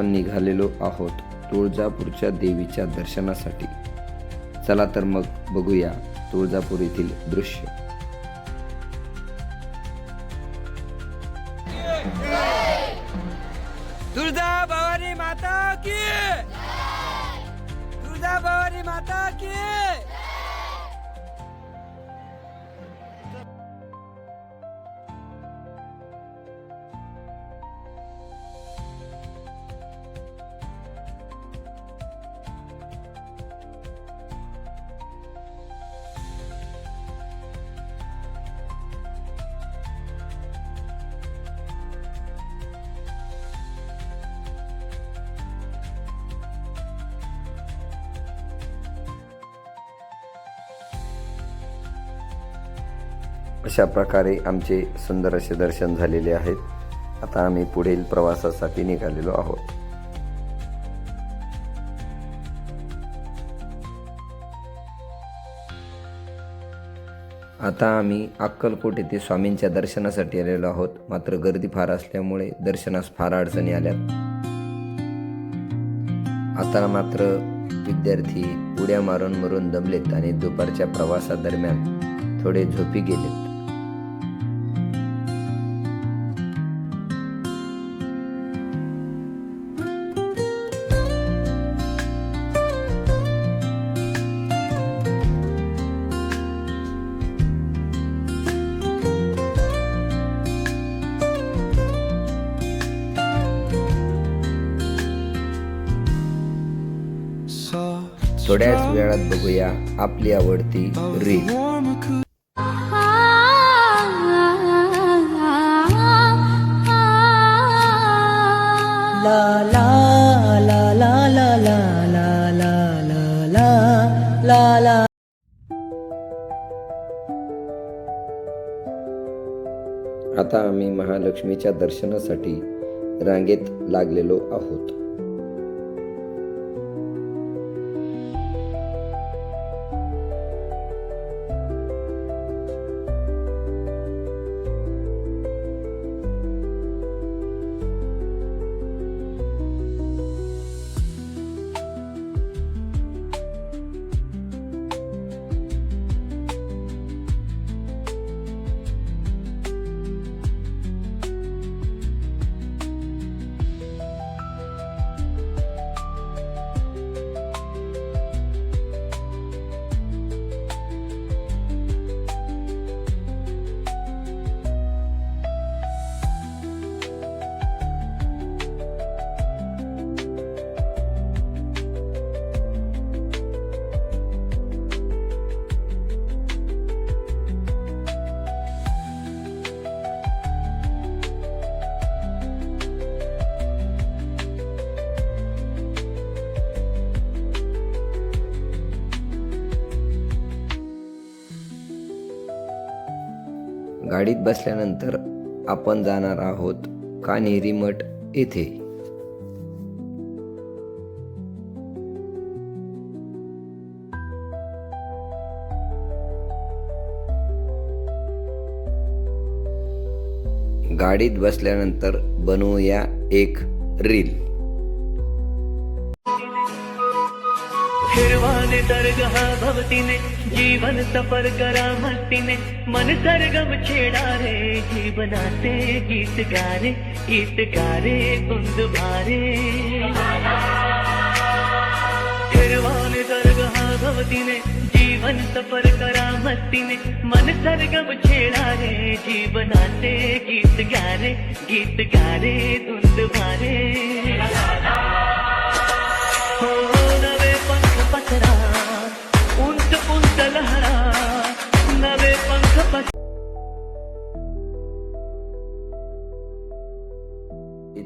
आपण निघालेलो आहोत तुळजापूरच्या देवीच्या दर्शनासाठी. चला तर मग बघूया तुळजापूर येथील दृश्य. तुळजा भवानी माता की तुळजा भवानी माता की अशा प्रकारे आमचे सुंदर असे दर्शन झालेले आहेत. आता आम्ही पुढील प्रवासासाठी निघालेलो आहोत. आता आम्ही अक्कलकोट येथे स्वामींच्या दर्शनासाठी आलेलो आहोत. मात्र गर्दी फार असल्यामुळे दर्शनास फार अडचणी आल्यात आता मात्र विद्यार्थी उड्या मारून मरून दमलेत आणि दुपारच्या प्रवासादरम्यान थोडे झोपी गेलेत. थोड्याच वेळात बघूया आपली आवडती रील आता आम्ही महालक्ष्मीच्या दर्शनासाठी रांगेत लागलेलो आहोत गाडीत बसल्यानंतर आपण जाणार आहोत कान्हेरी मठ येथे. गाडीत बसल्यानंतर बनवूया एक रील. में दरगाह भवती ने जीवन सफ़र करा मस्ती ने मन सरगम छेड़ा रे जीवनाते गीत गारे, गीत गा रे कुंद भारे। फिरवान दरगाह भवती ने जीवन सफ़र करा मस्ती ने मन सरगम छेड़ा रे जीवनाते गीत गा रे गीत गा रे धुंध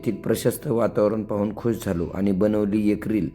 येथील प्रशस्त वातावरण पाहून खुश झालो आणि बनवली एक रील.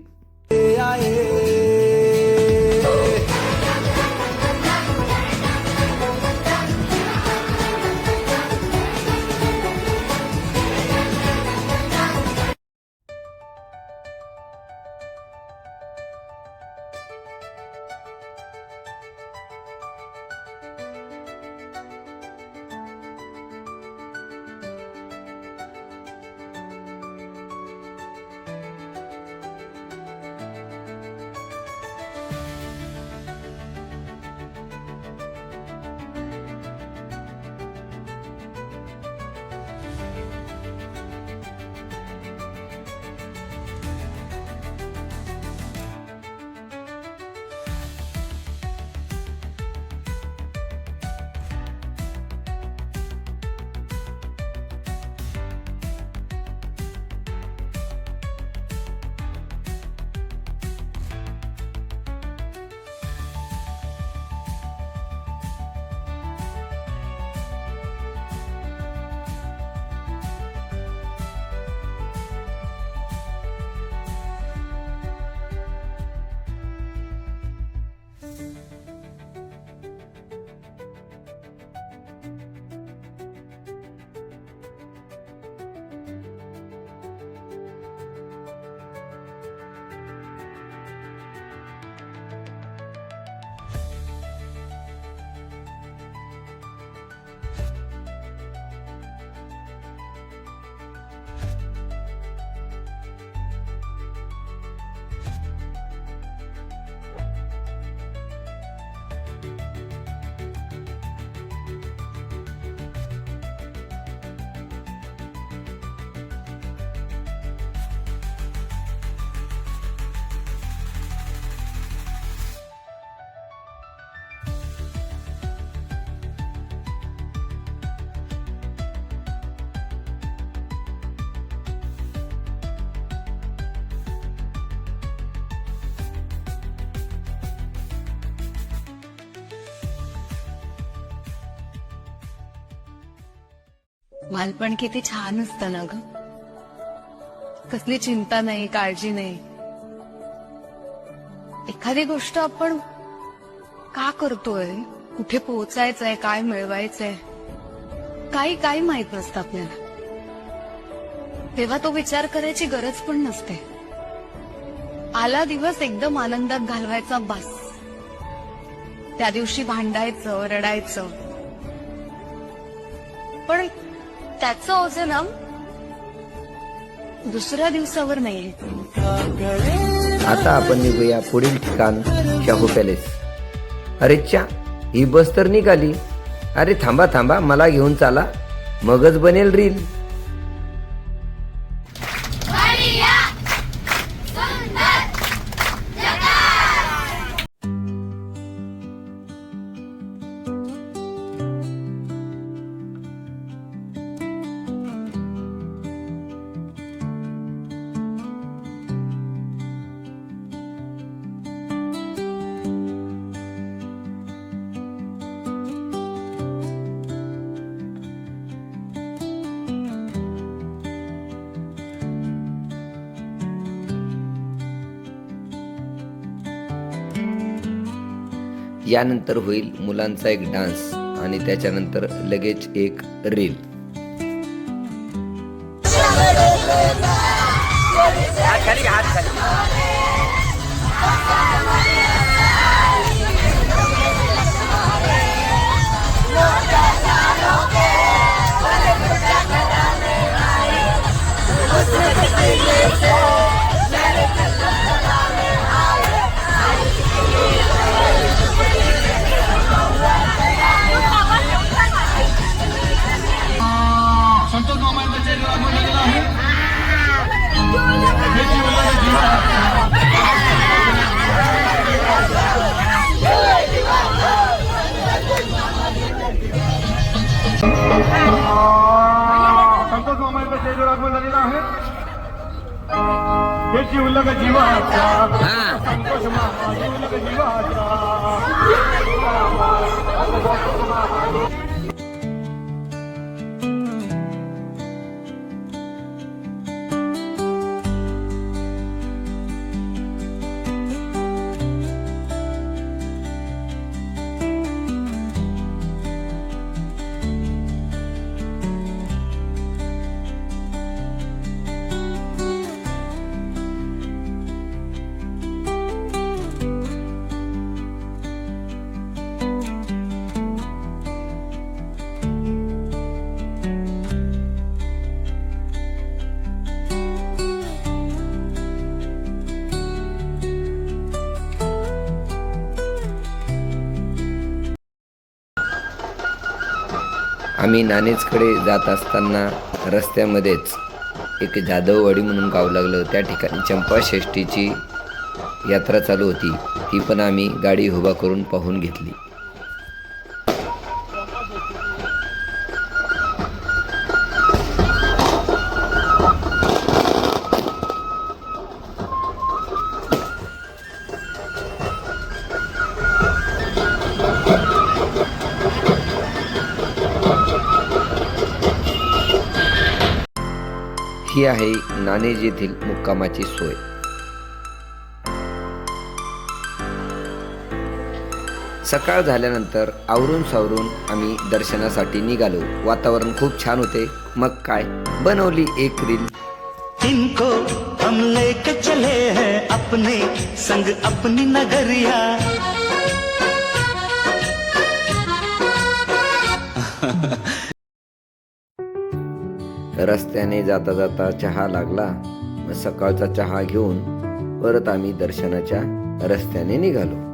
बालपण किती छान असतं ना ग. कसली चिंता नाही काळजी नाही. एखादी गोष्ट आपण का करतोय? कुठे पोहोचायचंय? काय मिळवायचंय? काही काही माहीत नसतं आपल्याला. तेव्हा तो विचार करायची गरज पण नसते. आला दिवस एकदम आनंदात घालवायचा बस. त्या दिवशी भांडायचं रडायचं. पण त्याचं ओझं दुसऱ्या दिवसावर नाही. आता आपण निघूया पुढील ठिकाण शाहू पॅलेस. अरे च्या ही बस तर निघाली. अरे थांबा थांबा मला घेऊन चाला. मगच बनेल रील. यानंतर होईल मुलांचा एक डान्स आणि त्याच्यानंतर लगेच एक रील. झालेला आहे. हे जीवलग जीवाचा संतोष मामा जीवलग जीवाचा. आम्ही नाणेजकडे जात असताना रस्त्यामध्येच एक जाधववाडी म्हणून गाव लागलं त्या ठिकाणी चंपाषष्ठीची यात्रा चालू होती. ती पण आम्ही गाडी उभा करून पाहून घेतली. ही आहे नाणेज येथील मुक्कामाची सोय. सकाळ झाल्यानंतर आवरून सावरून आम्ही दर्शनासाठी निघालो. वातावरण खूप छान होते. मग काय? बनवली एक रील. इनको हम लेके चले हैं अपने संग अपनी नगरिया. रस्त्याने जाता जाता चहा लागला. मग सकाळचा चहा घेऊन परत आम्ही दर्शनाच्या रस्त्याने निघालो.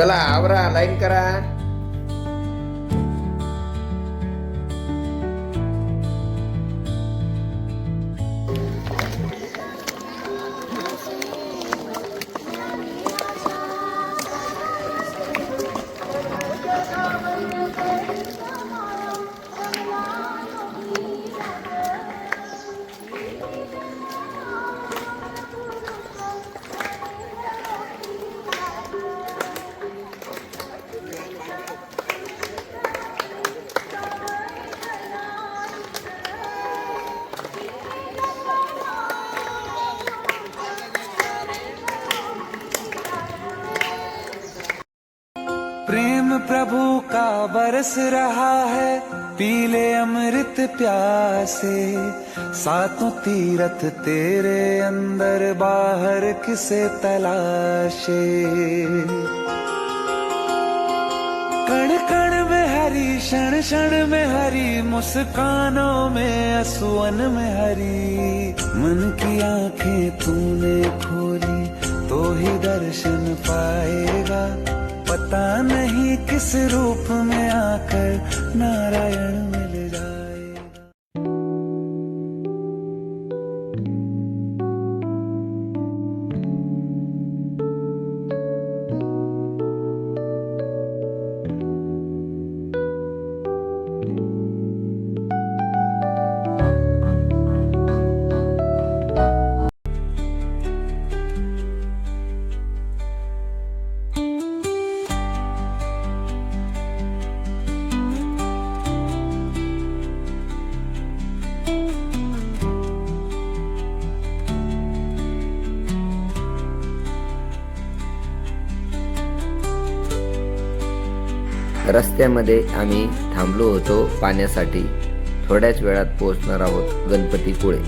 चला आवरा लाईन करा. बरस रहा है पीले अमृत प्यासे। सातों तीरथ तेरे अंदर बाहर किसे तलाशे? कण कण में हरी क्षण क्षण में हरी, मुस्कानों में असुवन में हरी। मन की आँखें तूने खोली तो ही दर्शन पाएगा। पता नहीं किस रूप में आकर नारायण रस्त्यामध्ये आम्ही थांबलो होतो पाण्यासाठी. थोड्याच वेळात पोहोचणार आहोत गणपतीपुळे.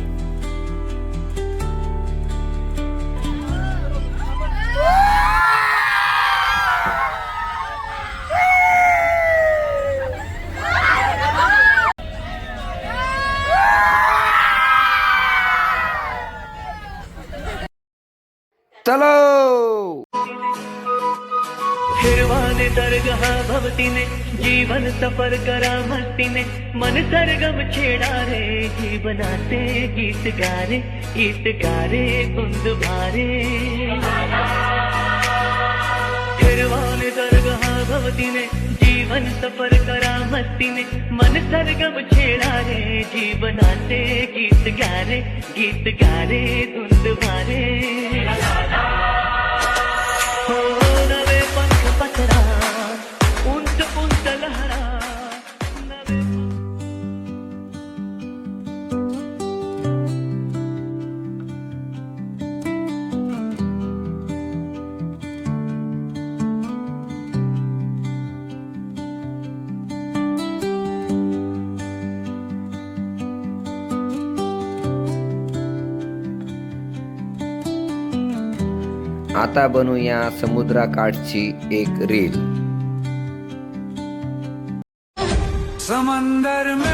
अवधि ने, जीवन सफ़र करा मस्ती ने। मन सरगम छेड़ा रे, जी बनाते गीत गा गीत गारे रे कुंद भारे। निर्वाण दरगाह भवती ने, जीवन सफ़र करा मस्ती ने। मन सरगम छेड़ा रे, जी बनाते गीत गा रे गीत गा रे धुंध भारे। आता बनवूया समुद्राकाठची एक रील समंदर में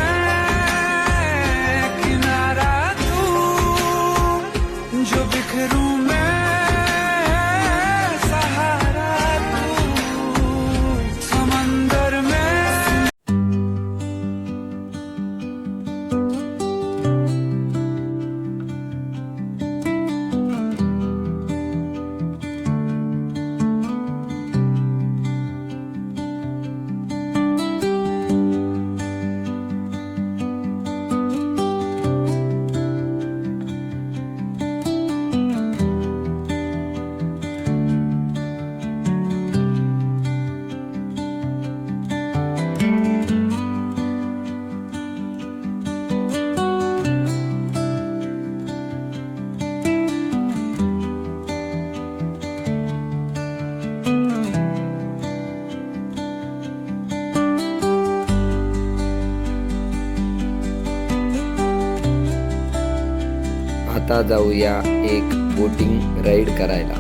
आता जाऊया एक बोटिंग राईड करायला.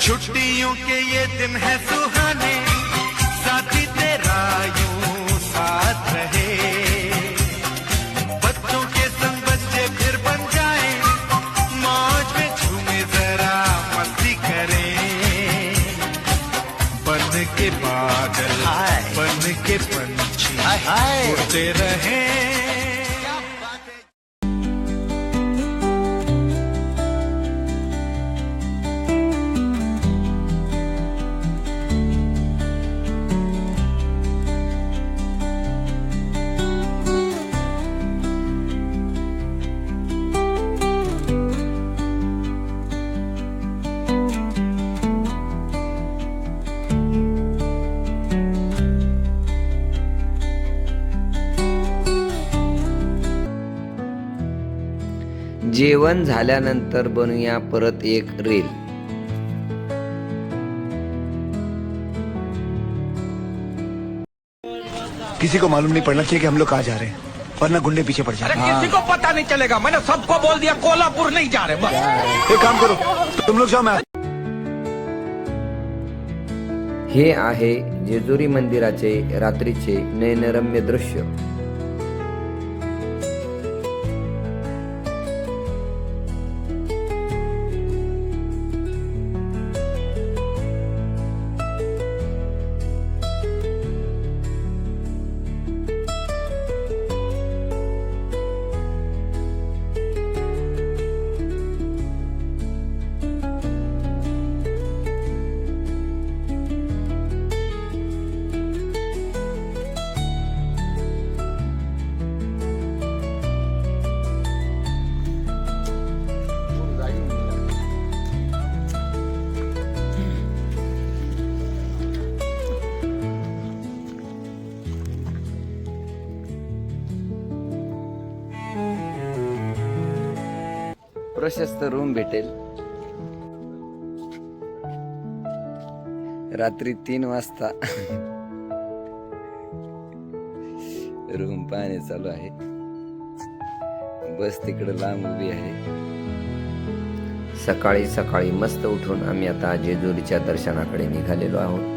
छुट्टियों के ये दिन है सुहा पंछी उड़ते रहे जेवण झाल्यानंतर बनूया परत एक रील किसी को मालूम नहीं पड़ना चाहिए कि हम लोग कहाँ जा रहे हैं वरना गुंडे पीछे पड़ जाते हैं। किसी को पता नहीं चलेगा मैंने सबको बोल दिया कोल्हापुर नहीं जा रहे बस। एक काम करो तुम लोग जाओ मैं हे आहे जेजुरी मंदिराचे रात्रीचे नयनरम्य दृश्य. प्रशस्त रूम भेटेल. रात्री तीन वाजता. रूम पाहणे चालू आहे. बस तिकडे लांब उभी आहे. सकाळी सकाळी मस्त उठून आम्ही आता जेजुरीच्या दर्शनाकडे निघालेलो आहोत.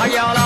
लागलो वायाला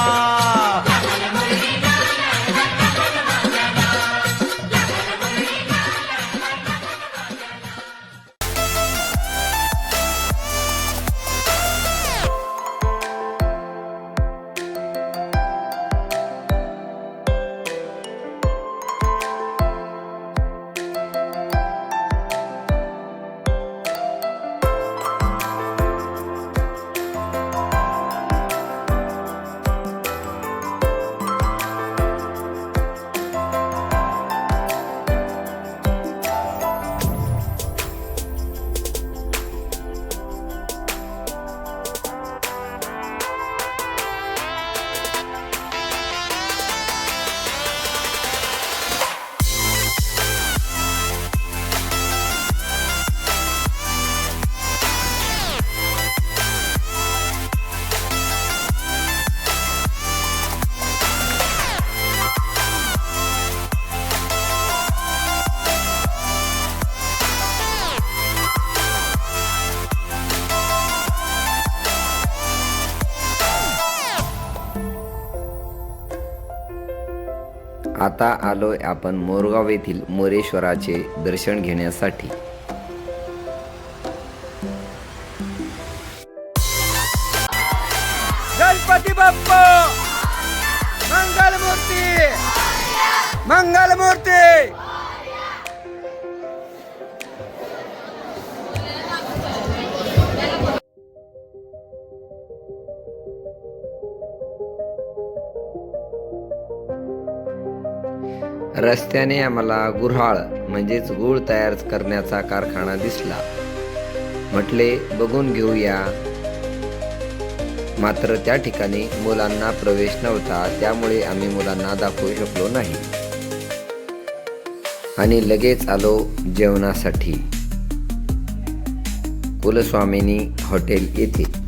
आलो आपण मोरगाव येथील मोरेश्वराचे दर्शन घेण्यासाठी. गणपती बाप्पा! मंगलमूर्ती! मंगलमूर्ती! रस्त्याने आम्हाला गुऱ्हाळ म्हणजेच गूळ तयार करण्याचा कारखाना दिसला. म्हटले बघून घेऊया. मात्र त्या ठिकाणी मुलांना प्रवेश नव्हता त्यामुळे आम्ही मुलांना दाखवू शकलो नाही. आणि लगेच आलो जेवणासाठी. कुलस्वामिनी हॉटेल येथे.